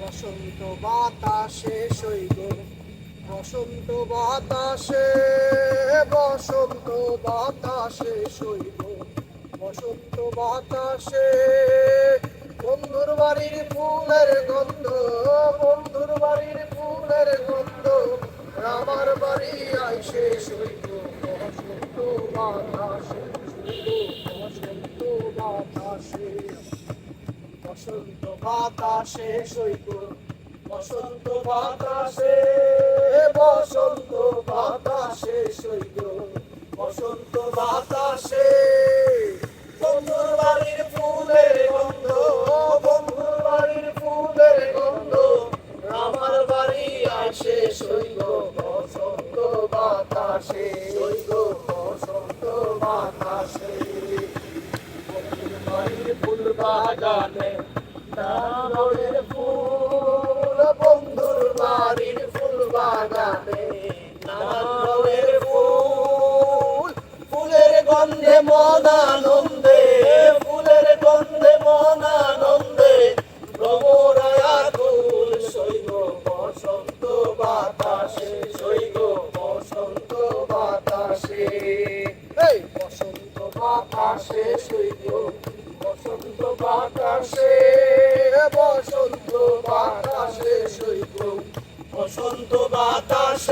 বসন্ত বাতাসে সইব। বসন্ত বাতাসে বসন্ত বাতাসে সইব। বসন্ত বাতাসে, বন্ধুর বাড়ির ফুলের গন্ধ, বন্ধুর বাড়ির ফুলের গন্ধ আমার বাড়ি আইসে সইব। বসন্ত বাতাসে বসন্ত বাতাসে সইব বসন্ত বাতাসে বসন্ত বাতাসে সইব বসন্ত বাতাসে। বন্ধুর বাড়ির ফুলের গন্ধ বন্ধুর বাড়ির ফুলের গন্ধ আমার বাড়ি আসে সইব বসন্ত বাতাসে সইব বসন্ত বাতাসে। বন্ধুর বাড়ির ফুল বাগানে ফুল, বন্ধুর বাড়ির ফুল বাগানে নারকেল ফুল। ফুলের গন্ধে মন আনন্দে ফুলের গন্ধে মন আনন্দে ভ্রমরায়া কুল সইব বসন্ত বাতাসে সইব বসন্ত বাতাসে। বসন্ত বাতাসে সইব বসন্ত বাতাসে